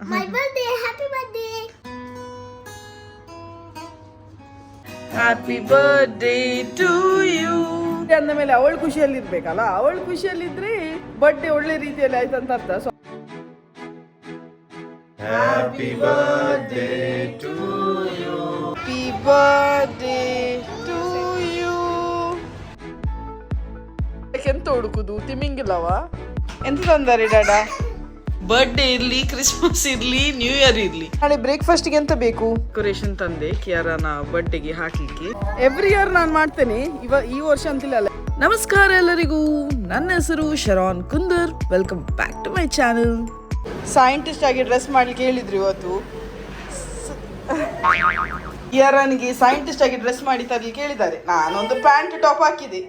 My birthday, happy birthday. Happy birthday to you ಅಂದ ಮೇಲೆ ಅವಳು ಖುಷಿಯಲ್ಲಿ ಇರ್ಬೇಕಲ್ಲ ಅವಳು ಖುಷಿಯಲ್ಲಿದ್ರೆ ಬರ್ಡೇ ಒಳ್ಳೆ ರೀತಿಯಲ್ಲಿ ಆಯ್ತು ಅಂತ ಅರ್ಥ. So Happy birthday to you. Happy birthday to you ಎಂತ ಹುಡುಕುದು ತಿಮಿಂಗಿಲ್ಲವ ಎಂತ ತಂದಾರೆ ಡಾಡಾ? ಬರ್ಡೇ ಇರ್ಲಿ ಕ್ರಿಸ್ಮಸ್ ಇರ್ಲಿ ನ್ಯೂ ಇಯರ್ ಇರ್ಲಿ. ನಾಳೆ ಬ್ರೇಕ್ಫಾಸ್ಟ್ಗೆ ಎಂತ ಬೇಕು? ಡೆಕೋರೇಷನ್ ತಂದೆ ಕಿಯಾರನ ಬರ್ಡೇಗೆ ಹಾಕ್ಲಿಕ್ಕೆ. ಎವ್ರಿ ಇಯರ್ ನಾನು ಮಾಡ್ತೇನೆ. ಇವ ಈ ವರ್ಷ ಅಂತಿಲ್ಲ ನಮಸ್ಕಾರ ಎಲ್ಲರಿಗೂ. ನನ್ನ ಹೆಸರು Sharon Kundar. Welcome back to my channel scientist ಆಗಿ ಡ್ರೆಸ್ ಮಾಡ್ಲಿಕ್ಕೆ ಹೇಳಿದ್ರು ಇವತ್ತು. ಇಯರನಿಗೆ ಸೈಂಟಿಸ್ಟ್ ಆಗಿ ಡ್ರೆಸ್ ಮಾಡಿ ತರ್ಲಿಕ್ಕೆ ಹೇಳಿದ್ದಾರೆ. ನಾನೊಂದು ಪ್ಯಾಂಟ್ ಟಾಪ್ ಹಾಕಿದೆ.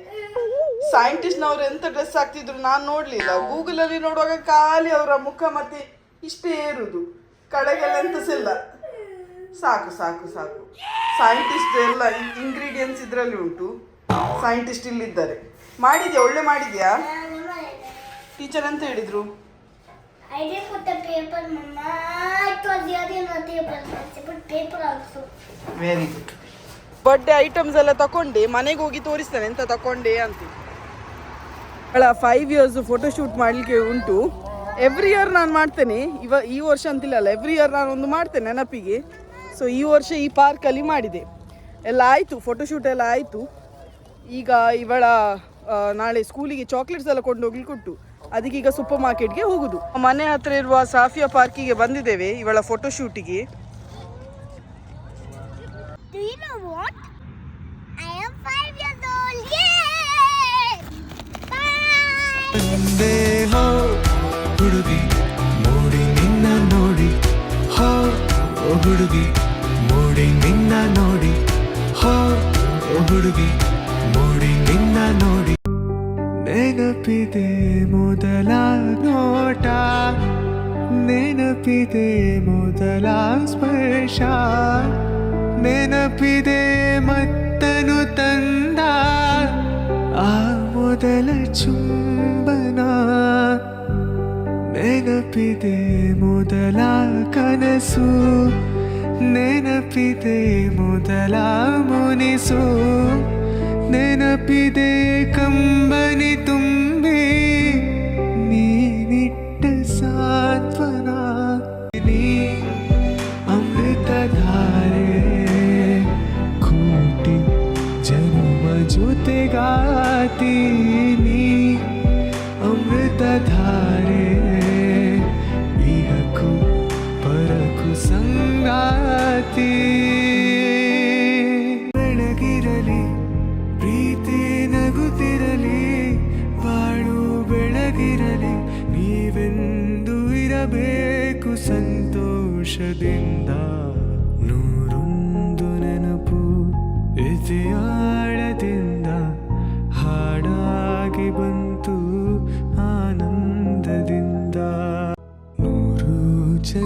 ಸೈಂಟಿಸ್ಟ್ನವ್ರು ಎಂತ ಡ್ರೆಸ್ ಹಾಕ್ತಿದ್ರು ನಾನು ನೋಡಲಿಲ್ಲ. ಗೂಗಲಲ್ಲಿ ನೋಡುವಾಗ ಖಾಲಿ ಅವರ ಮುಖ ಮತ್ತೆ ಇಷ್ಟೇ ಇರುದು. ಕಡೆಗೆಲ್ಲ ಎಂತಸಿಲ್ಲ ಸಾಕು ಸಾಕು ಸಾಕು. ಸೈಂಟಿಸ್ಟ್ ಎಲ್ಲ ಇಂಗ್ರೀಡಿಯೆಂಟ್ಸ್ ಇದರಲ್ಲಿ ಉಂಟು. ಸೈಂಟಿಸ್ಟ್ ಇಲ್ಲಿದ್ದಾರೆ. ಮಾಡಿದ್ಯಾ? ಒಳ್ಳೆ ಮಾಡಿದ್ಯಾ? ಟೀಚರ್ ಅಂತ ಹೇಳಿದ್ರು I didn't put the paper, Mama. It was here in table. I put paper also. Very good birthday items ಎಲ್ಲ ತಕೊಂಡೆ. ಮನೆಗೆ ಹೋಗಿ ತೋರಿಸ್ತೇನೆ. ಎಂತ ತಕೊಂಡೆ ಅಂತ. ಫೈವ್ ಇಯರ್ಸ್ ಫೋಟೋಶೂಟ್ ಮಾಡಲಿಕ್ಕೆ ಉಂಟು. ಎವ್ರಿ ಇಯರ್ ನಾನು ಮಾಡ್ತೇನೆ. ಇವ, ಈ ವರ್ಷ ಅಂತಿಲ್ಲ ಅಲ್ಲ ಎವ್ರಿ ಇಯರ್ ನಾನು ಒಂದು ಮಾಡ್ತೇನೆ ನೆನಪಿಗೆ. ಸೊ ಈ ವರ್ಷ ಈ ಪಾರ್ಕಲ್ಲಿ ಮಾಡಿದೆ. ಎಲ್ಲ ಆಯಿತು ಫೋಟೋಶೂಟ್ ಎಲ್ಲ ಆಯಿತು. ಈಗ ಇವಳ ನಾಳೆ ಸ್ಕೂಲಿಗೆ ಚಾಕ್ಲೇಟ್ಸ್ ಎಲ್ಲ ಕೊಂಡು ಕೊಟ್ಟು ಅದಕ್ಕೆ ಈಗ ಸೂಪರ್ ಮಾರ್ಕೆಟ್ಗೆ ಹೋಗುದು. ಮನೆ ಹತ್ರ ಇರುವ ಸಾಫಿಯಾ ಪಾರ್ಕಿಗೆ ಬಂದಿದ್ದೇವೆ ಇವಳ ಫೋಟೋಶೂಟಿಗೆ Bye! ಹೋ, ಹುಡುಗಿ ಮೋಡಿ ನಿನ್ನ ನೋಡಿ. ಹೋ, ಹುಡುಗಿ ಮೋಡಿ ನಿನ್ನ ನೋಡಿ. ಹೋ, ಹುಡುಗಿ ಮೋಡಿ ನಿನ್ನ ನೋಡಿ. ನೆನಪಿದೆ ಮೊದಲ ನೋಟ, ನೆನಪಿದೆ ಮೊದಲ ಸ್ಪರ್ಶ. ನೆನಪಿದೆ ಮತ್ತನು ತಂದ, ಆ ಮೊದಲ ಚುಂಬನ ನೆನಪಿದೆ ಮೊದಲ ಕನಸು, ನೆನಪಿದೆ ಮೊದಲ ಮುನಿಸು. ನೆನಪಿದೆ ಕಂಬನಿ ತುಂಬಿ, ನೀನಿಟ್ಟ ಸಾತ್ವನ. ನೀ ಅಮೃತಧಾರೆ, ಕೋಟಿ ಜನ್ಮ ಜೊತೆಗಾತೀನಿ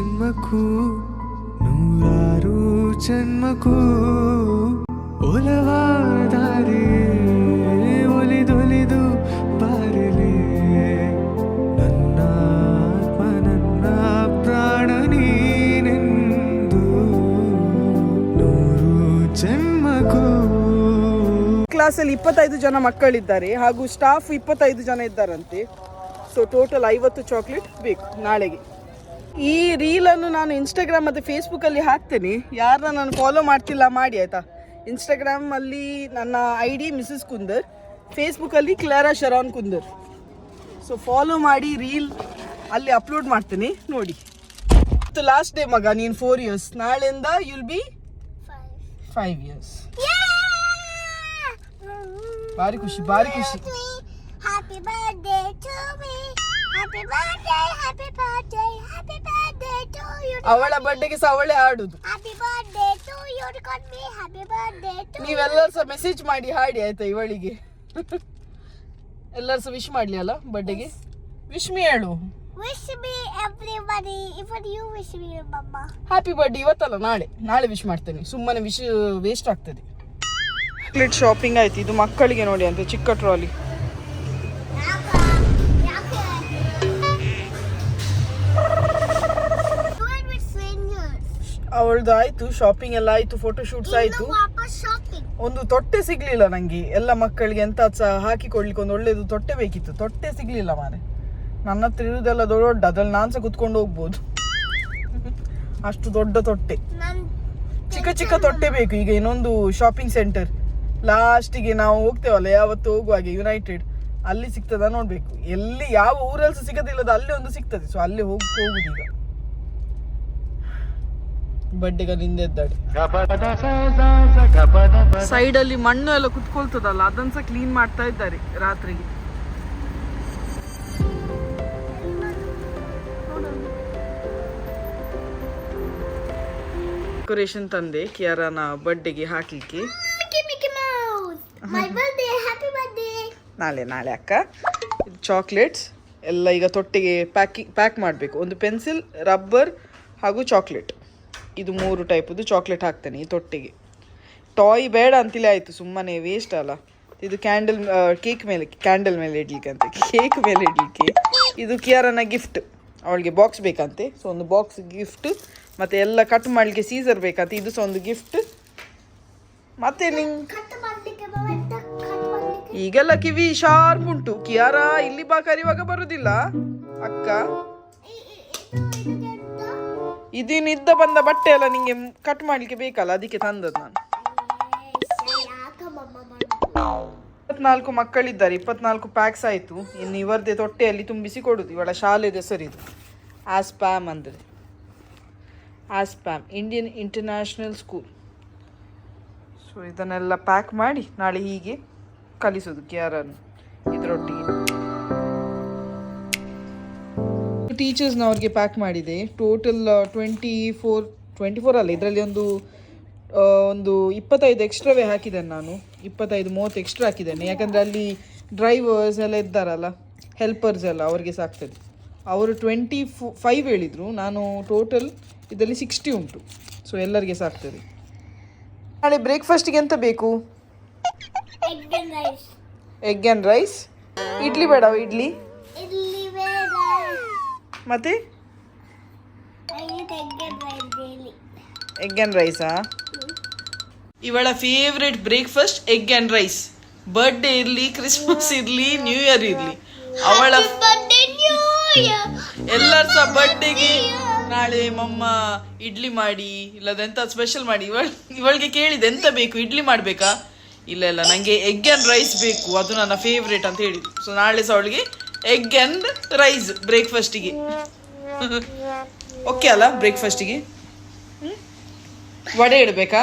ಜನ್ಮಕ್ಕೂ, ನೂರಾರು ಜನ್ಮಕ್ಕೂ, ಒಲವಾದರೆ ಒಲಿದೊಲಿದು ಬಾರಲಿ. ನನ್ನ ನನ್ನ ಪ್ರಾಣ ನೀನೆಂದು ನೂರು ಜನ್ಮಕ್ಕೂ. ಕ್ಲಾಸಲ್ಲಿ ಇಪ್ಪತ್ತೈದು ಜನ ಮಕ್ಕಳಿದ್ದಾರೆ ಹಾಗೂ ಸ್ಟಾಫ್ ಇಪ್ಪತ್ತೈದು ಜನ ಇದ್ದಾರಂತೆ. ಸೊ ಟೋಟಲ್ ಐವತ್ತು ಚಾಕ್ಲೇಟ್ ಬೇಕು ನಾಳೆಗೆ. ಈ ರೀಲನ್ನು ನಾನು ಇನ್ಸ್ಟಾಗ್ರಾಮ್ ಮತ್ತು ಫೇಸ್ಬುಕ್ಕಲ್ಲಿ ಹಾಕ್ತೇನೆ. ಯಾರನ್ನ ನಾನು ಫಾಲೋ ಮಾಡ್ತಿಲ್ಲ ಮಾಡಿ ಆಯಿತಾ? ಇನ್ಸ್ಟಾಗ್ರಾಮಲ್ಲಿ ನನ್ನ ಐ ಡಿ ಮಿಸಸ್ ಕುಂದರ್ ಫೇಸ್ಬುಕ್ಕಲ್ಲಿ Clara Sharon Kundar so follow ಮಾಡಿ ರೀಲ್ ಅಲ್ಲಿ ಅಪ್ಲೋಡ್ ಮಾಡ್ತೇನೆ ನೋಡಿ. ಲಾಸ್ಟ್ ಡೇ ಮಗ ನೀನು ಫೋರ್ ಇಯರ್ಸ್ ನಾಳೆಯಿಂದ ಯುಲ್ ಬಿ. Five years! ಭಾರಿ ಖುಷಿ ಭಾರಿ ಖುಷಿ. Happy birthday. ಅವಳ ಬರ್ಡೇಗೆ ಸಹ ಅವಳೇ ಹಾಡುದು. Happy birthday to you, me. Happy birthday to ನೀವೆಲ್ಲರೂ ಸಹ ಮೆಸೇಜ್ ಮಾಡಿ ಹಾಡಿ ಆಯ್ತಾ ಇವಳಿಗೆ. ಎಲ್ಲರೂ ಸಹ ವಿಶ್ ಮಾಡ್ಲಿ ಅಲ್ಲ ಬರ್ಡೇಗೆ ವಿಶ್ ಮಿ ಹೇಳು. Wish me everybody even you wish me ಮಮ್ಮ ಹ್ಯಾಪಿ ಬರ್ಡೇ ಇವತ್ತಲ್ಲ ನಾಳೆ. ನಾಳೆ ವಿಶ್ ಮಾಡ್ತೇನೆ. ಸುಮ್ಮನೆ ವಿಶ್ ವೇಸ್ಟ್ ಆಗ್ತದೆ. ಚಾಕ್ಲೇಟ್ ಶಾಪಿಂಗ್ ಆಯ್ತು. ಇದು ಮಕ್ಕಳಿಗೆ ನೋಡಿ ಅಂತ ಚಿಕ್ಕ ಟ್ರಾಲಿ ಅವಳದು ಆಯ್ತು ಶಾಪಿಂಗ್ ಎಲ್ಲ ಆಯ್ತು ಫೋಟೋ ಶೂಟ್ಸ್ ಆಯ್ತು. ಒಂದು ತೊಟ್ಟೆ ಸಿಗ್ಲಿಲ್ಲ ನಂಗೆ. ಎಲ್ಲ ಮಕ್ಕಳಿಗೆ ಎಂತ ಸಹ ಹಾಕಿ ಕೊಡ್ಲಿಕ್ಕೆ ಒಂದು ಒಳ್ಳೇದು ತೊಟ್ಟೆ ಬೇಕಿತ್ತು. ತೊಟ್ಟೆ ಸಿಗ್ಲಿಲ್ಲ ಮಾರೆ. ನನ್ನ ಹತ್ರ ಇರುವುದೆಲ್ಲ ದೊಡ್ಡ ಅದ್ರಲ್ಲಿ ನಾನ್ಸ ಕುತ್ಕೊಂಡು ಹೋಗ್ಬೋದು. ಅಷ್ಟು ದೊಡ್ಡ ತೊಟ್ಟೆ. ಚಿಕ್ಕ ಚಿಕ್ಕ ತೊಟ್ಟೆ ಬೇಕು. ಈಗ ಇನ್ನೊಂದು ಶಾಪಿಂಗ್ ಸೆಂಟರ್ ಲಾಸ್ಟಿಗೆ ನಾವು ಹೋಗ್ತೇವಲ್ಲ ಯಾವತ್ತು ಹೋಗುವಾಗೆ ಯುನೈಟೆಡ್ ಅಲ್ಲಿ ಸಿಗ್ತದ ನೋಡ್ಬೇಕು. ಎಲ್ಲಿ ಯಾವ ಊರಲ್ಲಿ ಸಿಗದಿಲ್ಲದ ಅಲ್ಲಿ ಒಂದು ಸಿಗ್ತದೆ. ಸೊ ಅಲ್ಲಿ ಹೋಗಿ ಹೋಗುದು ಈಗ ಬಡ್ಡೆಗ ನಿಂದೆದ್ದಾಡಿ ಸೈಡ್ ಅಲ್ಲಿ ಮಣ್ಣು ಎಲ್ಲ ಕುತ್ಕೊಳ್ತದಲ್ಲ ಅದನ್ನ ಸಹ ಕ್ಲೀನ್ ಮಾಡ್ತಾ ಇದ್ದಾರೆ ರಾತ್ರಿಗೆ. ಡೆಕೋರೇಷನ್ ತಂದೆ ಕಿಯಾರನ ಬರ್ಡೆಗೆ ಹಾಕ್ಲಿಕ್ಕೆ. ನಾಳೆ ನಾಳೆ ಅಕ್ಕ. ಚಾಕ್ಲೇಟ್ಸ್ ಎಲ್ಲ ಈಗ ತೊಟ್ಟಿಗೆ ಪ್ಯಾಕಿಂಗ್ ಪ್ಯಾಕ್ ಮಾಡಬೇಕು. ಒಂದು ಪೆನ್ಸಿಲ್ ರಬ್ಬರ್ ಹಾಗೂ ಚಾಕ್ಲೇಟ್ ಇದು ಮೂರು ಟೈಪದು ಚಾಕ್ಲೇಟ್ ಹಾಕ್ತೇನೆ ಈ ತೊಟ್ಟಿಗೆ. ಟಾಯ್ ಬೇಡ ಅಂತಲೇ ಆಯಿತು ಸುಮ್ಮನೆ ವೇಸ್ಟ್ ಅಲ್ಲ. ಇದು ಕ್ಯಾಂಡಲ್ ಕೇಕ್ ಮೇಲೆ ಕ್ಯಾಂಡಲ್ ಮೇಲೆ ಇಡ್ಲಿಕ್ಕೆ ಅಂತ. ಕೇಕ್ ಮೇಲೆ ಇಡ್ಲಿಕ್ಕೆ. ಇದು ಕಿಯಾರನ ಗಿಫ್ಟ್ ಅವಳಿಗೆ ಬಾಕ್ಸ್ ಬೇಕಂತೆ. ಸೊ ಒಂದು ಬಾಕ್ಸ್ ಗಿಫ್ಟ್ ಮತ್ತೆ ಎಲ್ಲ ಕಟ್ ಮಾಡಲಿಕ್ಕೆ ಸೀಸರ್ ಬೇಕಂತೆ. ಇದು ಸಹ ಒಂದು ಗಿಫ್ಟ್ ಮತ್ತೆ ನಿಂಗೆ ಈಗೆಲ್ಲ ಕಿವಿ ಶಾರ್ಪ್ ಉಂಟು. ಕಿಯಾರ ಇಲ್ಲಿ ಬಾ ಕರಿವಾಗ ಬರುದಿಲ್ಲ. ಅಕ್ಕ? ಇದಿನಿದ್ದ ಬಂದ ಬಟ್ಟೆ ಎಲ್ಲ ನಿಂಗೆ ಕಟ್ ಮಾಡ್ಲಿಕ್ಕೆ ಬೇಕಲ್ಲ, ಅದಕ್ಕೆ ತಂದದ್ದು ನಾನು? ಇಪ್ಪತ್ನಾಲ್ಕು ಮಕ್ಕಳಿದ್ದಾರೆ, ಇಪ್ಪತ್ನಾಲ್ಕು ಪ್ಯಾಕ್ಸ್ ಆಯಿತು. ಇನ್ನು ಇವರದೇ ತೊಟ್ಟೆಯಲ್ಲಿ ತುಂಬಿಸಿ ಕೊಡುದು, ಇವಳ ಶಾಲೆದ ಹೆಸರಿದು. ಆಸ್ಪ್ಯಾಮ್ ಅಂದರೆ. Aspam Indian International School so ಇದನ್ನೆಲ್ಲ ಪ್ಯಾಕ್ ಮಾಡಿ, ನಾಳೆ ಹೀಗೆ ಕಲಿಸೋದು ಕ್ಯಾರನ್ನು ಇದರೊಟ್ಟಿಗೆ. ಟೀಚರ್ಸ್ನವ್ರಿಗೆ ಪ್ಯಾಕ್ ಮಾಡಿದೆ. Total twenty four twenty four ಅಲ್ಲ ಇದರಲ್ಲಿ ಒಂದು ಒಂದು ಇಪ್ಪತ್ತೈದು ಎಕ್ಸ್ಟ್ರಾವೇ ಹಾಕಿದ್ದೇನೆ ನಾನು. ಇಪ್ಪತ್ತೈದು ಮೂವತ್ತು ಎಕ್ಸ್ಟ್ರಾ ಹಾಕಿದ್ದೇನೆ. ಯಾಕಂದರೆ ಅಲ್ಲಿ ಡ್ರೈವರ್ಸ್ ಎಲ್ಲ ಇದ್ದಾರಲ್ಲ ಹೆಲ್ಪರ್ಸ್ ಎಲ್ಲ ಅವ್ರಿಗೆ ಸಾಕ್ತದೆ. ಅವರು ಟ್ವೆಂಟಿ ಫೋ ಫೈವ್ ಹೇಳಿದರು. ನಾನು ಟೋಟಲ್ ಇದರಲ್ಲಿ ಸಿಕ್ಸ್ಟಿ ಉಂಟು. ಸೊ ಎಲ್ಲರಿಗೆ ಸಾಕ್ತದೆ. ನಾಳೆ ಬ್ರೇಕ್ಫಾಸ್ಟಿಗೆ ಎಂತ ಬೇಕು. ಎಗ್ ಆ್ಯಂಡ್ ರೈಸ್ ಇಡ್ಲಿ ಬೇಡ ಇಡ್ಲಿ. ಮತ್ತು. ಎಗ್ ಆ್ಯಂಡ್ ರೈಸಾ ಇವಳ favourite breakfast egg and rice birthday ಇರಲಿ ಕ್ರಿಸ್ಮಸ್ ಇರಲಿ ನ್ಯೂ ಇಯರ್ ಇರಲಿ. ಅವಳ. ಎಲ್ಲರ ಸಹ ಬರ್ಡೇಗೆ ನಾಳೆ ಮಮ್ಮ ಇಡ್ಲಿ ಮಾಡಿ ಇಲ್ಲದ ಎಂತ ಸ್ಪೆಷಲ್ ಮಾಡಿ. ಇವಳ ಇವಳಿಗೆ ಕೇಳಿದೆ ಎಂತ ಬೇಕು ಇಡ್ಲಿ ಮಾಡಬೇಕಾ? ಇಲ್ಲ ಇಲ್ಲ ನನಗೆ ಎಗ್ ಅಂಡ್ ರೈಸ್ ಬೇಕು ಅದು ನನ್ನ ಫೇವ್ರೇಟ್ ಅಂತ ಹೇಳಿದ್ರು ಸೊ ನಾಳೆ ಸಹ ಅವಳಿಗೆ ಎಗ್ ಆ್ಯಂಡ್ ರೈಸ್ ಬ್ರೇಕ್ಫಾಸ್ಟಿಗೆ ಓಕೆ ಅಲ್ಲ ಬ್ರೇಕ್ಫಾಸ್ಟಿಗೆ ವಡೆ ಇಡಬೇಕಾ?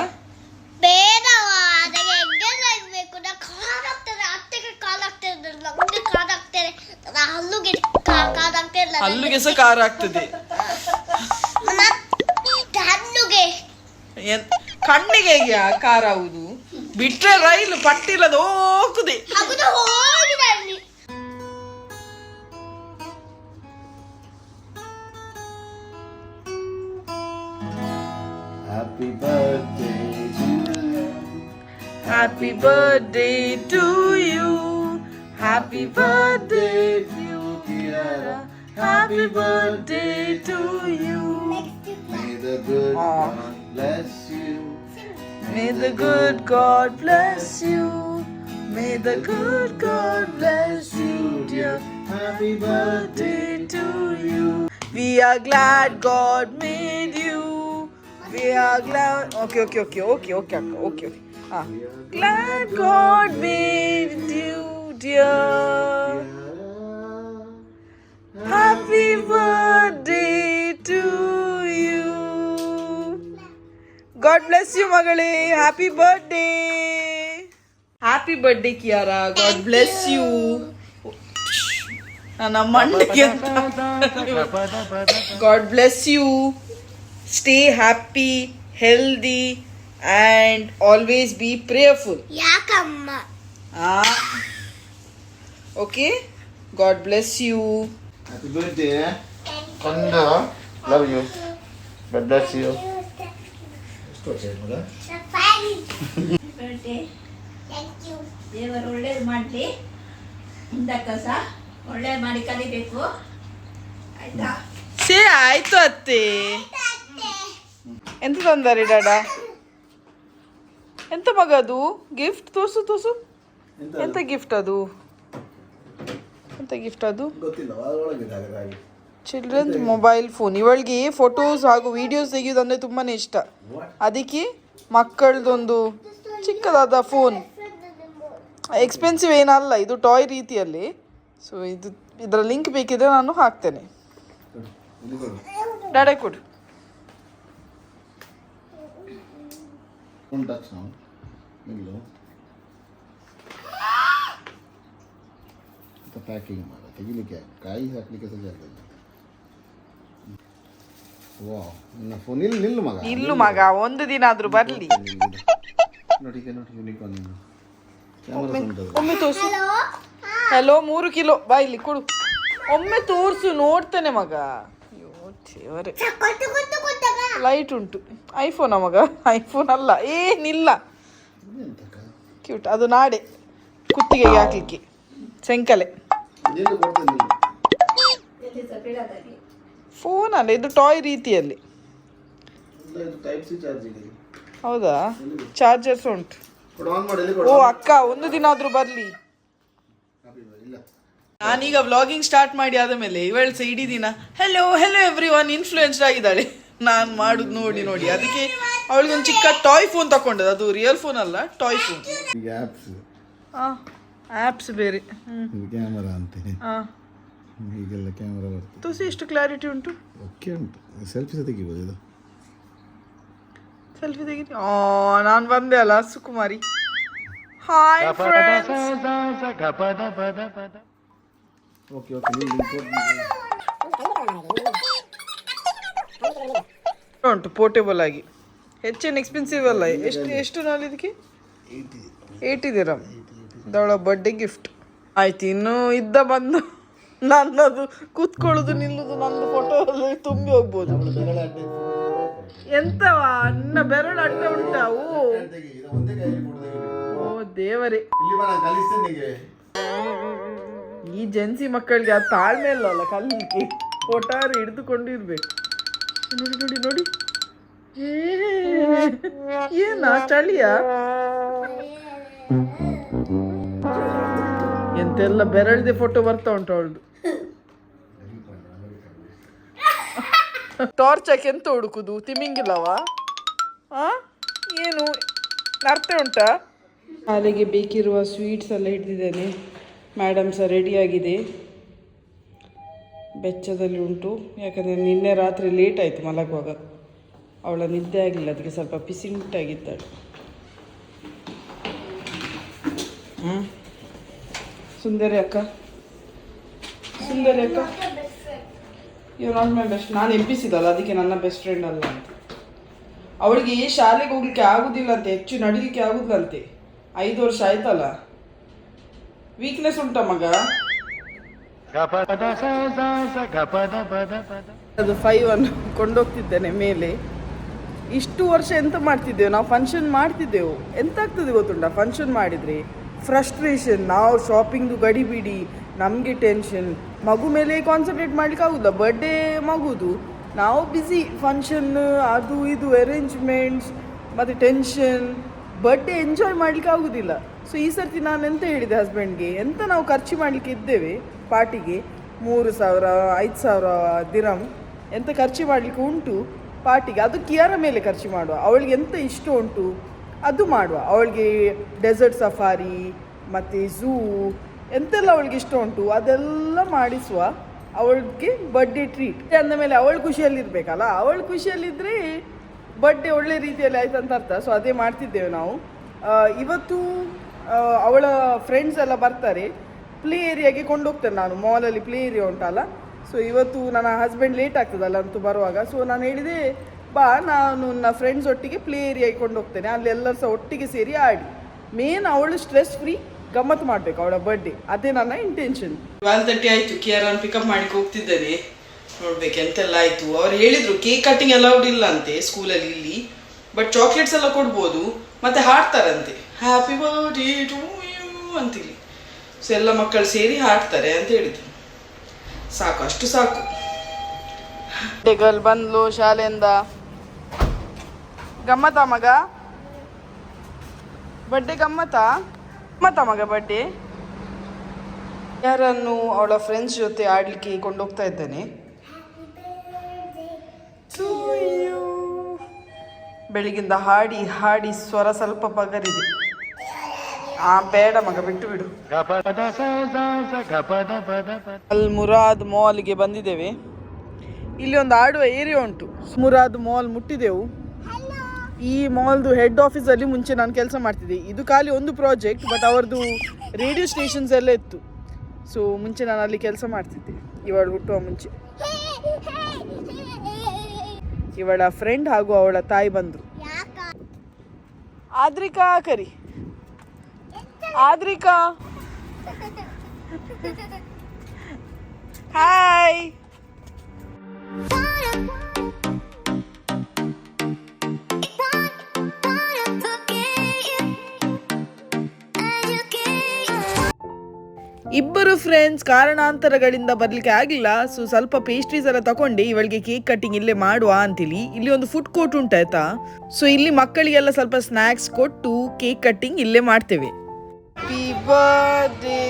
ಅಲ್ಲಿಗೆ ಹಲ್ಲುಗೆ ಸಹ ಖಾರ ಆಗ್ತದೆ. ಕಣ್ಣಿಗೆ ಹೇಗೆ ಖಾರ ಆಗುದು? ಬಿಟ್ರೆ ರೈಲು ಪಟ್ಟಿಲ್ಲದ ಹೋಗುದೆ Happy birthday to you. Happy birthday to you, Kiara. Happy birthday to you. May the good Aw. God bless you. May the good God bless you. May the good God bless you, dear. Happy birthday. Birthday to you. We are glad God made you. We are glad. Okay, okay, okay, okay, okay, okay, okay. Okay. Ah. Glad God made you, dear. Happy birthday to you. God bless you, ಮಗಳೇ happy birthday happy birthday Kiara God bless you ನನ್ನ ಮಣ್ಣಿಗೆ God bless you stay happy healthy and always be prayerful ಯಾಕಮ್ಮ? Okay God bless you Happy birthday. eh? Love Love you. God bless you. Thank you ದೇವರು ಒಳ್ಳೇದು ಮಾಡಲಿ. ಹಿಂದಕ್ಕ ಸಹ ಒಳ್ಳೇದು ಮಾಡಿ ಕಲಿಬೇಕು. ಆಯ್ತಾ? ಸೇ ಆಯ್ತು ಅತ್ತೆ. ಎಂತ ತೊಂದರೆ ಡಾಡಾ? ಎಂತ ಮಗ ಅದು? ಗಿಫ್ಟ್ ತೋರಿಸು ತೋರ್ಸು. ಎಂತ ಗಿಫ್ಟ್ ಅದು? ಎಂತ ಗಿಫ್ಟ್ ಅದು? ಚಿಲ್ಡ್ರನ್ಸ್ ಮೊಬೈಲ್ ಫೋನ್ ಇವಳಿಗೆ ಫೋಟೋಸ್ ಹಾಗೂ ವಿಡಿಯೋಸ್ ತೆಗೆಯೋದಂದ್ರೆ ತುಂಬಾ ಇಷ್ಟ. ಅದಕ್ಕೆ ಮಕ್ಕಳದೊಂದು ಚಿಕ್ಕದಾದ ಫೋನ್ ಎಕ್ಸ್ಪೆನ್ಸಿವ್ ಏನಲ್ಲ ಇದು ಟಾಯ್ ರೀತಿಯಲ್ಲಿ. ಸೊ ಇದು ಇದರ ಲಿಂಕ್ ಬೇಕಿದ್ರೆ ನಾನು ಹಾಕ್ತೇನೆ. ಡಾಡೆ ಕೊಡು. ಫೋನ್ ಟಚ್ ನಾವು ನಿಲ್ಲು ಪ್ಯಾಕಿಂಗ್ ಮಾಡ ತೆಗಿಲಿಕ್ಕೆ ಕಾಯಿ ಹಾಕ್ಲಿಕ್ಕೆ ಸರಿ ಆಗಲ್ಲ ವಾ ನನ್ನ ಫೋನ್ ನಿಲ್ಲು ನಿಲ್ಲು ಮಗ ಇಲ್ಲು ಮಗ ಒಂದು ದಿನ ಆದ್ರೂ ಬರ್ಲಿ. ನೋಡಿ ಈಗ ನೋಡಿ ಯೂನಿಕಾರ್ನ್ ಕ್ಯಾಮರಾ ಉಂಟದು ಒಮ್ಮೆ ತೋರ್ಸು. ಹಲೋ ಮೂರು ಕಿಲೋ. ಬಾ ಇಲ್ಲಿ ಕೊಡು. ಒಮ್ಮೆ ತೋರ್ಸು ನೋಡ್ತಾನೆ ಮಗ. ಅಯ್ಯೋ ದೇವರೇ. ಕೊಟ್ಟು ಕೊಟ್ಟು ಕೊಟ್ಟಾಗ ಲೈಟ್ ಉಂಟು. ಐಫೋನಾ ಮಗ? ಐಫೋನ್ ಅಲ್ಲ. ಏನಿಲ್ಲ ಎಂತಕ್ಕ ಕ್ಯೂಟ್ ಅದು ನಾಡೆ. ಕುತ್ತಿಗೆಗೆ ಹಾಕ್ಲಿಕ್ಕೆ. ಸೆಂಕಲೆ. ಫೋನ್ ಅಲ್ಲ. ಇದು ಟಾಯ್ ರೀತಿಯಲ್ಲಿ. ಹೌದಾ? ಚಾರ್ಜರ್ಸ್ ಉಂಟು. ಓ ಅಕ್ಕ ಒಂದು ದಿನ ಆದ್ರೂ ಬರ್ಲಿ. ನಾನೀಗ ವ್ಲಾಗಿಂಗ್ ಸ್ಟಾರ್ಟ್ ಮಾಡಿ ಆದ ಮೇಲೆ ಇವಳು ಸಹ ಇಡೀ ದಿನ hello hello everyone influenced ಆಗಿದ್ದಾಳೆ. ನಾನು ಮಾಡುದು ನೋಡಿ ನೋಡಿ. ಅದಕ್ಕೆ ಅವಳಿಗೆ ಒಂದು ಚಿಕ್ಕ ಟಾಯ್ ಫೋನ್ ತಕೊಂಡದ್ದು ಅದು ರಿಯಲ್ ಫೋನ್ ಅಲ್ಲ ಟಾಯ್ ಫೋನ್ ಆ್ಯಪ್ಸ್ ಆ್ಯಪ್ಸ್ ಬೇರೆ. ಕ್ಯಾಮರಾ ಅಂತ. ಹಾಂ ಈಗೆಲ್ಲ ಕ್ಯಾಮರಾ ಬರ್ತದೆ. ತುಸಿ ಎಷ್ಟು ಕ್ಲಾರಿಟಿ ಉಂಟು? ಓಕೆ ಉಂಟು. ಸೆಲ್ಫಿ ಸಹ ತೆಗಿಬೋದು ಇದು? ಸೆಲ್ಫಿ ತೆಗಿರಿ ಆ ನಾನು ಬಂದೆ ಅಲ್ಲ Sukumari. Hi friends okay okay ನೀವು ಉಂಟು ಪೋರ್ಟೇಬಲ್ ಆಗಿ. ಹೆಚ್ಚೇನು ಎಕ್ಸ್ಪೆನ್ಸಿವ್ ಅಲ್ಲ. ಎಷ್ಟು ಎಷ್ಟು ನಾಳೆ ಇದಕ್ಕೆ? ಏಯ್ಟಿ ದಿರಮ್ ದವಳ ಬರ್ಡೇ ಗಿಫ್ಟ್ ಆಯ್ತು, ಇನ್ನು ಇದ್ದ ಬಂದು ನನ್ನದು, ಕೂತ್ಕೊಳ್ಳೋದು, ನಿಲ್ಲುದು ನನ್ನ ಫೋಟೋ ತುಂಬಿ ಹೋಗ್ಬೋದು. ಎಂತವಾ? ಅನ್ನ ಬೆರಳು ಅಡ್ಡ ಉಂಟಾ? ಓ, ದೇವರೇ. ಇಲ್ಲಿ ಈ ಜೆನ್ಸಿ ಮಕ್ಕಳಿಗೆ ಆ ತಾಳ್ಮೆ ಇಲ್ಲಲ್ಲ ಕಲಿಲಿಕ್ಕೆ ಫೋಟೋ ಹಿಡಿದುಕೊಂಡಿರ್ಬೇಕು. ನೋಡಿ ನೋಡಿ ನೋಡಿ. ಏನ ಚಳಿಯ ಎಂತೆಲ್ಲ ಬೆರಳ್ದೆ ಫೋಟೋ ಬರ್ತಾ ಉಂಟು ಅವಳದು. ಟಾರ್ಚ್ ಹಾಕಿ ಎಂತ ಹುಡುಕುದು? ತಿಮಿಂಗಿಲ್ಲವಾ ಆ? ಏನು? ಅರ್ಥ ಉಂಟಾ? ಶಾಲೆಗೆ ಬೇಕಿರುವ ಸ್ವೀಟ್ಸ್ ಎಲ್ಲ ಹಿಡಿದಿದ್ದೇನೆ. ಮೇಡಮ್ ಸಹ ರೆಡಿಯಾಗಿದೆ ಬೆಚ್ಚದಲ್ಲಿ ಉಂಟು. ಯಾಕಂದರೆ ನಿನ್ನೆ ರಾತ್ರಿ ಲೇಟ್ ಆಯಿತು ಮಲಗುವಾಗ. ಅವಳ ನಿದ್ದೆ ಆಗಲಿಲ್ಲ ಅದಕ್ಕೆ ಸ್ವಲ್ಪ ಪಿಸಿಂಟಾಗಿದ್ದಾಳೆ ಹ್ಞೂ ಸುಂದರಿ ಅಕ್ಕ? ಸುಂದರಿ ಅಕ್ಕ? ಇವ್ ನಾಟ್ ಮೈ ಬೆಸ್ಟ್ ನಾನು ಎಬ್ಬಿಸಿದಲ್ಲ ಅದಕ್ಕೆ ನನ್ನ ಬೆಸ್ಟ್ ಫ್ರೆಂಡ್ ಅಲ್ಲ ಅಂತ. ಅವಳಿಗೆ ಈ ಶಾಲೆಗೆ ಹೋಗ್ಲಿಕ್ಕೆ ಆಗುದಿಲ್ಲ ಅಂತೆ ಹೆಚ್ಚು ನಡಿಲಿಕ್ಕೆ ಆಗುದಿಲ್ಲಂತೆ. ಐದು ವರ್ಷ ಆಯ್ತಲ್ಲ? ವೀಕ್ನೆಸ್ ಉಂಟ ಮಗ? ಅದು ಫೈವ್ ಅನ್ನು ಕೊಂಡೋಗ್ತಿದ್ದೇನೆ ಮೇಲೆ. ಇಷ್ಟು ವರ್ಷ ಎಂತ ಮಾಡ್ತಿದ್ದೆವು? ನಾವು ಫಂಕ್ಷನ್ ಮಾಡ್ತಿದ್ದೆವು. ಎಂತ ಆಗ್ತದೆ ಗೊತ್ತುಂಟ? ಫಂಕ್ಷನ್ ಮಾಡಿದರೆ ಫ್ರಸ್ಟ್ರೇಷನ್ ನಾವು ಶಾಪಿಂಗ್ದು ಗಡಿಬಿಡಿ, ನಮಗೆ ಟೆನ್ಷನ್ ಮಗು ಮೇಲೆ ಕಾನ್ಸಂಟ್ರೇಟ್ ಮಾಡ್ಲಿಕ್ಕೆ ಆಗುದಿಲ್ಲ. ಬರ್ಡೇ ಮಗುದು. ನಾವು ಬ್ಯುಸಿ ಫಂಕ್ಷನ್ ಅದು ಇದು ಅರೇಂಜ್ಮೆಂಟ್ಸ್ ಮತ್ತು ಟೆನ್ಷನ್ ಬರ್ಡೇ ಎಂಜಾಯ್ ಮಾಡಲಿಕ್ಕೆ ಆಗುದಿಲ್ಲ. ಸೊ ಈ ಸರ್ತಿ ನಾನು ಎಂತ ಹೇಳಿದೆ ಹಸ್ಬೆಂಡ್ಗೆ ಎಂತ ನಾವು ಖರ್ಚು ಮಾಡಲಿಕ್ಕೆ ಇದ್ದೇವೆ? ಪಾರ್ಟಿಗೆ ಮೂರು ಸಾವಿರ, ಐದು ಸಾವಿರ ದಿರಂ ಎಂತ ಖರ್ಚು ಮಾಡಲಿಕ್ಕೆ ಉಂಟು? ಪಾರ್ಟಿಗೆ ಅದು ಕಿಯಾರ ಮೇಲೆ ಖರ್ಚು ಮಾಡುವ. ಅವಳಿಗೆ ಎಂತ ಇಷ್ಟ ಉಂಟು? ಅದು ಮಾಡುವ. ಅವಳಿಗೆ ಡೆಸರ್ಟ್ ಸಫಾರಿ ಮತ್ತು ಝೂ ಎಂತೆಲ್ಲ ಅವಳಿಗೆ ಇಷ್ಟ ಉಂಟು? ಅದೆಲ್ಲ ಮಾಡಿಸುವ. ಅವಳಿಗೆ ಬರ್ಡೇ ಟ್ರೀಟ್ ಅಂದ ಮೇಲೆ ಅವಳು ಖುಷಿಯಲ್ಲಿರ್ಬೇಕಲ್ಲ? ಅವಳು ಖುಷಿಯಲ್ಲಿದ್ದರೆ ಬರ್ಡೇ ಒಳ್ಳೆ ರೀತಿಯಲ್ಲಿ ಆಯ್ತು ಅಂತ ಅರ್ಥ. ಸೊ ಅದೇ ಮಾಡ್ತಿದ್ದೇವೆ ನಾವು. ಇವತ್ತು ಅವಳ ಫ್ರೆಂಡ್ಸ್ ಎಲ್ಲ ಬರ್ತಾರೆ. ಪ್ಲೇ ಏರಿಯಾಗೆ ಕೊಂಡೋಗ್ತೇನೆ ನಾನು. ಮಾಲಲ್ಲಿ ಪ್ಲೇ ಏರಿಯಾ ಉಂಟಲ್ಲ. ಸೊ ಇವತ್ತು ನನ್ನ ಹಸ್ಬೆಂಡ್ ಲೇಟ್ ಆಗ್ತದಲ್ಲ, ಅಂತೂ ಬರುವಾಗ. ಸೊ ನಾನು ಹೇಳಿದೆ, ಬಾ, ನಾನು ನನ್ನ ಫ್ರೆಂಡ್ಸ್ ಒಟ್ಟಿಗೆ ಪ್ಲೇ ಏರಿಯಾಗೆ ಕೊಂಡೋಗ್ತೇನೆ ಅಲ್ಲಿ ಎಲ್ಲರೂ ಸಹ ಒಟ್ಟಿಗೆ ಸೇರಿ ಆಡಿ. ಮೇನ್ ಅವಳು ಸ್ಟ್ರೆಸ್ ಫ್ರೀ ಗಮ್ಮತ್ತು ಮಾಡಬೇಕು ಅವಳ ಬರ್ಡೆ ಅದೇ ನನ್ನ ಇಂಟೆನ್ಷನ್ ಟ್ವೆಲ್ ತರ್ಟಿ ಆಯಿತು ಕೇರನ್ ಪಿಕಪ್ ಮಾಡಿ ಹೋಗ್ತಿದ್ದೇನೆ ನೋಡ್ಬೇಕು ಎಂತೆಲ್ಲ ಆಯಿತು. ಅವ್ರು ಹೇಳಿದ್ರು ಕೇಕ್ ಕಟ್ಟಿಂಗ್ ಅಲೌಡ್ ಇಲ್ಲ ಅಂತೆ ಸ್ಕೂಲಲ್ಲಿ ಇಲ್ಲಿ. ಬಟ್ ಚಾಕ್ಲೇಟ್ಸ್ ಎಲ್ಲ ಕೊಡ್ಬೋದು. ಮತ್ತೆ ಹಾಡ್ತಾರಂತೆ. ಹ್ಯಾಪಿ ಬರ್ಡೇ ಟು ಯು ಅಂತೇಳಿ ಸೊ ಎಲ್ಲ ಮಕ್ಕಳು ಸೇರಿ ಹಾಡ್ತಾರೆ ಅಂತ ಹೇಳಿದ್ರು. ಸಾಕು ಅಷ್ಟು ಸಾಕು. ಗರ್ಲ್ ಬಂದ್ಲು ಶಾಲೆಯಿಂದ. ಗಮ್ಮತ್ತ ಮಗ? ಬಡ್ಡೆ ಗಮ್ಮತ್ತಾ ಗಮ್ಮತ್ತ ಮಗ ಬಡ್ಡೆ? ಯಾರನ್ನು ಅವಳ ಫ್ರೆಂಡ್ಸ್ ಜೊತೆ ಆಡ್ಲಿಕ್ಕೆ ಕೊಂಡೋಗ್ತಾ ಇದ್ದೇನೆ. ಬೆಳಿಗಿಂದ ಹಾಡಿ ಹಾಡಿ ಸ್ವರ ಸ್ವಲ್ಪ ಪಗರಿದೆ. ಆ ಬೇಡ ಮಗ ಬಿಟ್ಟು ಬಿಡು. ಅಲ್ ಮುರಾದ್ ಮಾಲ್ಗೆ ಬಂದಿದ್ದೇವೆ. ಇಲ್ಲಿ ಒಂದು ಆಡುವ ಏರಿಯಾ ಉಂಟು. ಮುರಾದ್ ಮಾಲ್ ಮುಟ್ಟಿದೆವು. ಈ ಮಾಲ್ದು ಹೆಡ್ ಆಫೀಸಲ್ಲಿ ಮುಂಚೆ ನಾನು ಕೆಲಸ ಮಾಡ್ತಿದ್ದೆ. ಇದು ಖಾಲಿ ಒಂದು ಪ್ರಾಜೆಕ್ಟ್ ಬಟ್ ಅವ್ರದ್ದು ರೇಡಿಯೋ ಸ್ಟೇಷನ್ಸ್ ಎಲ್ಲ ಇತ್ತು. ಸೊ ಮುಂಚೆ ನಾನು ಅಲ್ಲಿ ಕೆಲಸ ಮಾಡ್ತಿದ್ದೆ. ಇವಳು ಹುಟ್ಟುವ ಮುಂಚೆ. ಇವಳ ಫ್ರೆಂಡ್ ಹಾಗೂ ಅವಳ ತಾಯಿ ಬಂದರು. ಆದ್ರಿಕಾ ಕರಿ. ಆದ್ರಿಕಾ? ಹಾಯ್ ಇಬ್ಬರು ಫ್ರೆಂಡ್ಸ್ ಕಾರಣಾಂತರಗಳಿಂದ ಬರಲಿಕ್ಕೆ ಆಗಿಲ್ಲ. ಸೊ ಸ್ವಲ್ಪ ಪೇಸ್ಟ್ರೀಸ್ ಎಲ್ಲ ತಗೊಂಡು ಇವಳಿಗೆ ಕೇಕ್ ಕಟ್ಟಿಂಗ್ ಇಲ್ಲೇ ಮಾಡುವ ಅಂತೇಳಿ ಇಲ್ಲಿ ಒಂದು ಫುಡ್ ಕೋರ್ಟ್ ಉಂಟಾಯ್ತಾ ಸೊ ಇಲ್ಲಿ ಮಕ್ಕಳಿಗೆಲ್ಲ ಸ್ವಲ್ಪ ಸ್ನ್ಯಾಕ್ಸ್ ಕೊಟ್ಟು ಕೇಕ್ ಕಟ್ಟಿಂಗ್ ಇಲ್ಲೇ ಮಾಡ್ತೇವೆ. Happy birthday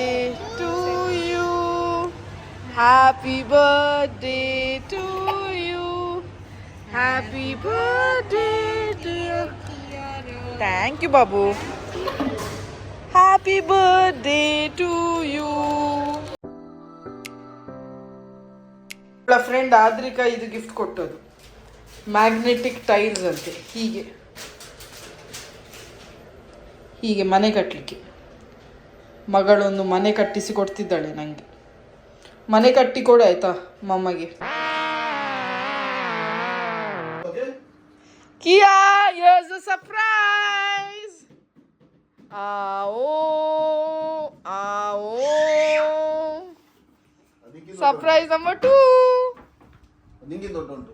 to you happy birthday to you happy birthday thank you Babu happy birthday to you ಅವಳ ಫ್ರೆಂಡ್ ಆದ್ರಿಕಾ ಇದು ಗಿಫ್ಟ್ ಕೊಟ್ಟದು ಮ್ಯಾಗ್ನೆಟಿಕ್ ಟೈಲ್ಸ್ ಅಂತೆ. ಹೀಗೆ. ಹೀಗೆ ಮನೆ ಕಟ್ಟಲಿಕ್ಕೆ ಮಗಳೊಂದು ಮನೆ ಕಟ್ಟಿಸಿ ಕೊಡ್ತಿದ್ದಾಳೆ ನನಗೆ ಮನೆ ಕಟ್ಟಿ ಕೊಡು ಆಯ್ತಾ ಮಮ್ಮಗೆ. ಕಿಯಾ ಯಸ್ ಸರ್ಪ್ರೈಸ್ ಆ ಓ ಸರ್ಪ್ರೈಸ್ ನಂಬರ್ ಟೂ ನಿಂಗೆ ದೊಡ್ಡ ಉಂಟು.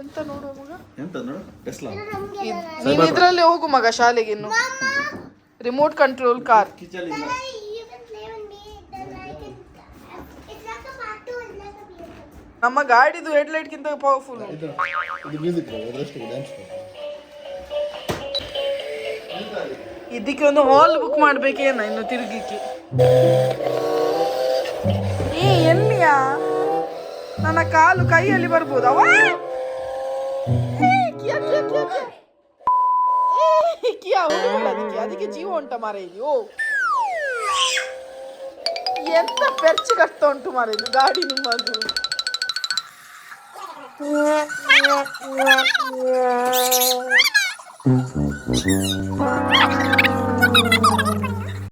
ಎಂತ ನೋಡುವ ಮಗ? ಎಂತ ನೋಡು? ಟೆಸ್ಲಾ ನೀನು ಇದರಲ್ಲಿ ಹೋಗು ಮಗ ಶಾಲೆಗೆ ಇನ್ನು. ರಿಮೋಟ್ ಕಂಟ್ರೋಲ್ ಕಾರ್ ನಮ್ಮ ಗಾಡಿದು ಹೆಡ್ಲೈಟ್ಗಿಂತ ಪವರ್ಫುಲ್ ಗಿಂತ ಡ್ಯಾನ್ಸ್ ಇದಕ್ಕೆ ಒಂದು ಹಾಲ್ ಬುಕ್ ಮಾಡ್ಬೇಕೇನ ಇನ್ನು ತಿರುಗಿಕ್ಕೆ ಏ ಎಲ್ಲಿಯಾ? ನನ್ನ ಕಾಲು ಕೈಯಲ್ಲಿ ಬರ್ಬೋದಾ. ಕಿಯಾ, ಹೊಡಿಬೇಡ ಅದಕ್ಕೆ ಅದಕ್ಕೆ ಜೀವ ಉಂಟ ಮಾರ ಇಲ್ಲಿ ಓ ಎಂತ ಪೆರ್ಚಿ ಕಟ್ತಾ ಉಂಟು ಮಾರ ಇದು ಗಾಡಿ ನಿಮ್ಮದು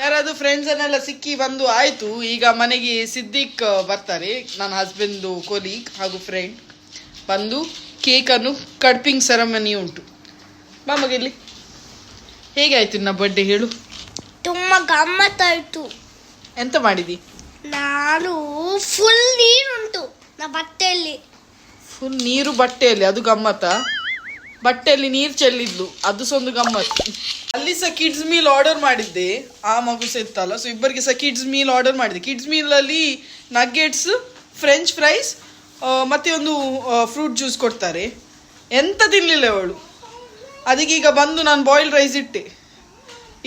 ಯಾರಾದ್ರೂ ಫ್ರೆಂಡ್ಸ್ ಅನ್ನೆಲ್ಲ ಸಿಕ್ಕಿ ಬಂದು ಆಯ್ತು ಈಗ ಮನೆಗೆ ಸಿದ್ದಿಕ್ ಬರ್ತಾರೆ ನನ್ನ ಹಸ್ಬೆಂಡ್ ಕೊಲೀಗ್ ಹಾಗೂ ಫ್ರೆಂಡ್ ಬಂದು ಕೇಕನ್ನು ಕಡ್ಪಿಂಗ್ ಸೆರೆಮನಿ ಉಂಟು. ಬಾ ಮಗಿಲ್ಲಿ ಹೇಗೆ ಆಯ್ತು ನಿನ್ನ ಬರ್ಡೇ ಹೇಳು? ತುಂಬಾ ಗಮ್ಮತ್ತಾಯ್ತು. ಎಂತ ಮಾಡಿದಿ? ನಾನು ಫುಲ್ ನೀರುಂಟು ನಾ ಬಟ್ಟೆಯಲ್ಲಿ. ಫುಲ್ ನೀರು ಬಟ್ಟೆಯಲ್ಲಿ ಅದು ಗಮ್ಮತ್ತ? ಬಟ್ಟೆಯಲ್ಲಿ ನೀರು ಚೆಲ್ಲಿದ್ಲು ಅದು ಸಹ ಒಂದು ಗಮ್ಮತ್ತು ಅಲ್ಲಿ ಸಹ ಕಿಡ್ಸ್ ಮೀಲ್ ಆರ್ಡರ್ ಮಾಡಿದ್ದೆ ಆ ಮಗು ಸಹ ಇತ್ತಲ್ಲ ಸೊ ಇಬ್ಬರಿಗೆ ಸಹ ಕಿಡ್ಸ್ ಮೀಲ್ ಆರ್ಡರ್ ಮಾಡಿದ್ದೆ ಕಿಡ್ಸ್ ಮೀಲಲ್ಲಿ ನಗ್ಗೆಟ್ಸ್ ಫ್ರೆಂಚ್ ಫ್ರೈಸ್ ಮತ್ತೆ ಒಂದು ಫ್ರೂಟ್ ಜ್ಯೂಸ್ ಕೊಡ್ತಾರೆ. ಎಂತ ತಿನ್ನಲಿಲ್ಲ ಅವಳು ಅದಕ್ಕೆ ಈಗ ಬಂದು ನಾನು ಬಾಯ್ಲ್ಡ್ ರೈಸ್ ಇಟ್ಟೆ.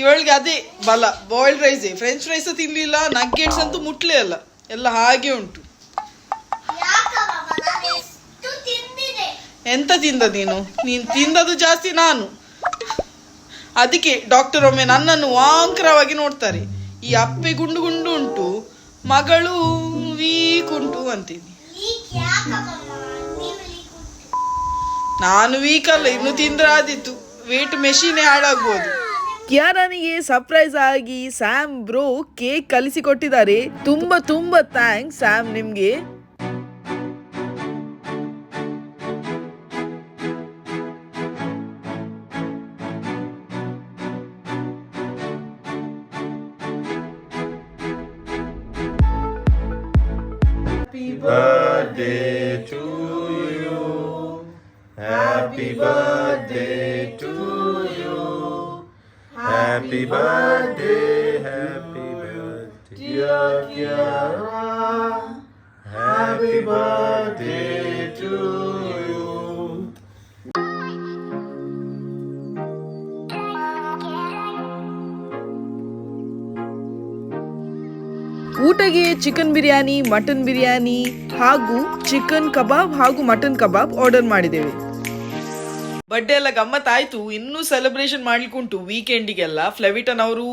ಇವಳಿಗೆ ಅದೇ ಬಲ ಬಾಯ್ಲ್ಡ್ ರೈಸೇ ಫ್ರೆಂಚ್ ಫ್ರೈಸ್ ತಿನ್ನಲಿಲ್ಲ ನಗ್ಗೆಟ್ಸ್ ಅಂತೂ ಮುಟ್ಲೇ ಅಲ್ಲ. ಎಲ್ಲ ಹಾಗೆ ಉಂಟು. ಎಂತ ತಿಂದ ನೀನು? ನೀನು ತಿಂದದು ಜಾಸ್ತಿ ನಾನು. ಅದಕ್ಕೆ ಡಾಕ್ಟರ್ ಒಮ್ಮೆ ನನ್ನನ್ನು ವಾಂಕರವಾಗಿ ನೋಡ್ತಾರೆ. ಈ ಅಪ್ಪೆ ಗುಂಡು ಗುಂಡು ಉಂಟು, ಮಗಳು ವೀಕ್ ಉಂಟು ಅಂತೀನಿ ಲೀಕ್ ಯಾಕಮ್ಮ ನೀವು ಲೀಕ್ ನಾನು ವೀಕ್ ಅಲ್ಲ ಇನ್ನು ತಿಂದ್ರೆ ಆದಿತ್ತು ವೇಟ್ ಮೆಷಿನ್ ಹಾಳಾಗ್ಬೋದು. ನನಗೆ ಸರ್ಪ್ರೈಸ್ ಆಗಿ ಸ್ಯಾಮ್ ಬ್ರೋ ಕೇಕ್ ಕಲಿಸಿ ಕೊಟ್ಟಿದ್ದಾರೆ ತುಂಬಾ ತುಂಬಾ ಥ್ಯಾಂಕ್ಸ್ ಸ್ಯಾಮ್ ನಿಮ್ಗೆ. Birthday. Happy birthday to you. Happy birthday, happy birthday, dear Kiara. Happy birthday to you. ಊಟಗೆ ಚಿಕನ್ ಬಿರಿಯಾನಿ ಮಟನ್ ಬಿರಿಯಾನಿ ಹಾಗೂ ಚಿಕನ್ ಕಬಾಬ್ ಹಾಗೂ ಮಟನ್ ಕಬಾಬ್ ಆರ್ಡರ್ ಮಾಡಿದ್ದೇವೆ ಬರ್ಡೇ ಎಲ್ಲ ಗಮ್ಮತ್ ಆಯ್ತು ಇನ್ನೂ ಸೆಲೆಬ್ರೇಷನ್ ಮಾಡ್ಲಿಕ್ಕುಂಟು ವೀಕೆಂಡಿಗೆಲ್ಲ ಫ್ಲೆವಿಟನ್ ಅವರು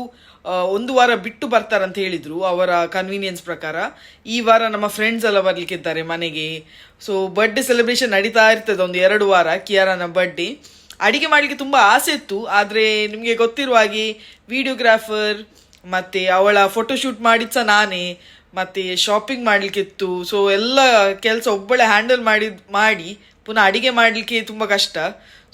ಒಂದು ವಾರ ಬಿಟ್ಟು ಬರ್ತಾರಂತ ಹೇಳಿದ್ರು ಅವರ ಕನ್ವೀನಿಯನ್ಸ್ ಪ್ರಕಾರ. ಈ ವಾರ ನಮ್ಮ ಫ್ರೆಂಡ್ಸ್ ಎಲ್ಲ ಬರ್ಲಿಕ್ಕಿದ್ದಾರೆ ಮನೆಗೆ. ಸೊ ಬರ್ಡೇ ಸೆಲೆಬ್ರೇಷನ್ ನಡೀತಾ ಇರ್ತದೆ ಒಂದು ಎರಡು ವಾರ, ಕಿಯಾರನ ಬರ್ಡೇ ಅಡಿಗೆ ಮಾಡಲಿಕ್ಕೆ ತುಂಬಾ ಆಸೆ ಇತ್ತು. ಆದ್ರೆ ನಿಮಗೆ ಗೊತ್ತಿರುವ ಹಾಗೆ ವಿಡಿಯೋಗ್ರಾಫರ್ ಮತ್ತೆ ಅವಳ ಫೋಟೋಶೂಟ್ ಮಾಡಿದ್ ಸಹ ನಾನೇ. ಮತ್ತೆ ಶಾಪಿಂಗ್ ಮಾಡಲಿಕ್ಕಿತ್ತು. ಸೊ ಎಲ್ಲ ಕೆಲಸ ಒಬ್ಬಳೆ ಹ್ಯಾಂಡಲ್ ಮಾಡಿ ಮಾಡಿ, ಪುನಃ ಅಡಿಗೆ ಮಾಡಲಿಕ್ಕೆ ತುಂಬಾ ಕಷ್ಟ.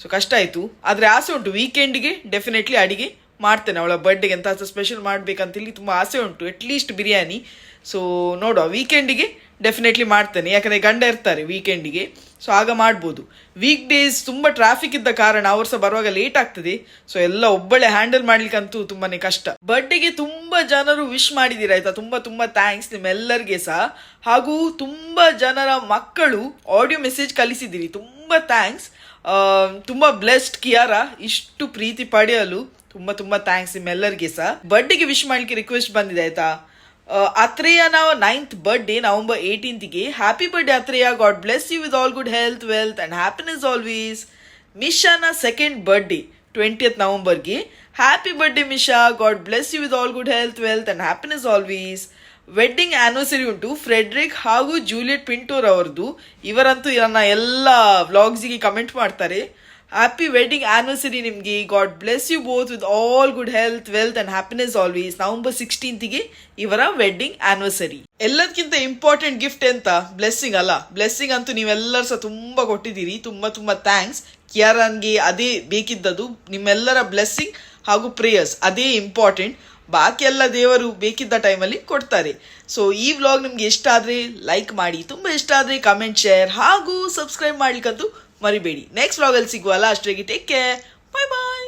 ಸೊ ಕಷ್ಟ ಆಯಿತು. ಆದರೆ ಆಸೆ ಉಂಟು. ವೀಕೆಂಡ್ಗೆ ಡೆಫಿನೆಟ್ಲಿ ಅಡಿಗೆ ಮಾಡ್ತೇನೆ. ಅವಳ ಬರ್ಡೇಗೆ ಅಂತ ಸ್ಪೆಷಲ್ ಮಾಡಬೇಕಂತೇಳಿ ತುಂಬ ಆಸೆ ಉಂಟು. ಅಟ್ಲೀಸ್ಟ್ ಬಿರಿಯಾನಿ. ಸೊ ನೋಡುವ. ವೀಕೆಂಡಿಗೆ ಡೆಫಿನೆಟ್ಲಿ ಮಾಡ್ತೇನೆ. ಯಾಕಂದರೆ ಗಂಡ ಇರ್ತಾರೆ ವೀಕೆಂಡಿಗೆ ಸೊ ಆಗ ಮಾಡ್ಬೋದು. ವೀಕ್ ಡೇಸ್ ತುಂಬ ಟ್ರಾಫಿಕ್ ಇದ್ದ ಕಾರಣ ಅವ್ರು ಸಹ ಬರುವಾಗ ಲೇಟ್ ಆಗ್ತದೆ. ಸೊ ಎಲ್ಲ ಒಬ್ಬಳೆ ಹ್ಯಾಂಡಲ್ ಮಾಡ್ಲಿಕ್ಕಂತೂ ತುಂಬಾ ಕಷ್ಟ. ಬರ್ಡೇಗೆ ತುಂಬ ಜನರು ವಿಶ್ ಮಾಡಿದ್ದೀರಾ, ಆಯ್ತಾ? ತುಂಬ ತುಂಬ ಥ್ಯಾಂಕ್ಸ್ ನಿಮ್ಮೆಲ್ಲರಿಗೆ ಸಹ. ಹಾಗೂ ತುಂಬ ಜನರ ಮಕ್ಕಳು ಆಡಿಯೋ ಮೆಸೇಜ್ ಕಲಿಸಿದ್ದೀರಿ. ತುಂಬ ಥ್ಯಾಂಕ್ಸ್ ತುಂಬ ಬ್ಲೆಸ್ಡ್ ಕಿಯಾರ. ಇಷ್ಟು ಪ್ರೀತಿ ಪಡೆಯಲು ತುಂಬ ತುಂಬ ಥ್ಯಾಂಕ್ಸ್ ನಿಮ್ಮೆಲ್ಲರಿಗೆ ಸಹ ಬರ್ಡೇಗೆ ವಿಶ್ ಮಾಡ್ಲಿಕ್ಕೆ ರಿಕ್ವೆಸ್ಟ್ ಬಂದಿದೆ ಆಯ್ತಾ? ನಾವು ninth birthday November ಏಯ್ಟೀನ್ತ್ಗೆ happy birthday Atreya. God bless you with all good health wealth and happiness always ಮಿಶಾನ second birthday twentieth ನವಂಬರ್ಗೆ. Happy birthday Misha. God bless you with all good health wealth and happiness always wedding anniversary ಉಂಟು. Friedrich ಹಾಗೂ Juliet ಪಿಂಟೋರ್ ಅವ್ರದ್ದು. ಇವರಂತೂ ನನ್ನ ಎಲ್ಲ ವ್ಲಾಗ್ಸಿಗೆ comment ಮಾಡ್ತಾರೆ. Happy wedding anniversary ನಿಮ್ಗೆ. God bless you both with all good health wealth and happiness always November ಸಿಕ್ಸ್ಟೀನ್ತ್ಗೆ ಇವರ ವೆಡ್ಡಿಂಗ್ ಆನಿವರ್ಸರಿ ಎಲ್ಲದಕ್ಕಿಂತ ಇಂಪಾರ್ಟೆಂಟ್ ಗಿಫ್ಟ್ ಎಂತ? ಬ್ಲೆಸ್ಸಿಂಗ್ ಅಲ್ಲ. ಬ್ಲೆಸ್ಸಿಂಗ್ ಅಂತೂ ನೀವೆಲ್ಲರೂ ಸಹ ತುಂಬ ಕೊಟ್ಟಿದ್ದೀರಿ. ತುಂಬ ತುಂಬ ಥ್ಯಾಂಕ್ಸ್ ಕಿಯಾರನ್ಗೆ ಅದೇ ಬೇಕಿದ್ದದು ನಿಮ್ಮೆಲ್ಲರ ಬ್ಲೆಸ್ಸಿಂಗ್ ಹಾಗೂ ಪ್ರೇಯರ್ಸ್ ಅದೇ ಇಂಪಾರ್ಟೆಂಟ್ ಬಾಕಿ ಎಲ್ಲ ದೇವರು ಬೇಕಿದ್ದ ಟೈಮಲ್ಲಿ ಕೊಡ್ತಾರೆ. ಸೊ ಈ ವ್ಲಾಗ್ ನಿಮ್ಗೆ ಇಷ್ಟ ಆದರೆ ಲೈಕ್ ಮಾಡಿ, ತುಂಬ ಇಷ್ಟ ಆದರೆ ಕಮೆಂಟ್ ಶೇರ್ ಹಾಗೂ ಸಬ್ಸ್ಕ್ರೈಬ್ ಮಾಡ್ಲಿಕ್ಕಂತೂ ಮರಿಬೇಡಿ. ನೆಕ್ಸ್ಟ್ ವ್ಲಾಗಲ್ಲಿ ಸಿಗುವಲ್ಲ ಅಷ್ಟರಿಗೆ ಟೇಕ್ ಕೇರ್ ಬಾಯ್ ಬಾಯ್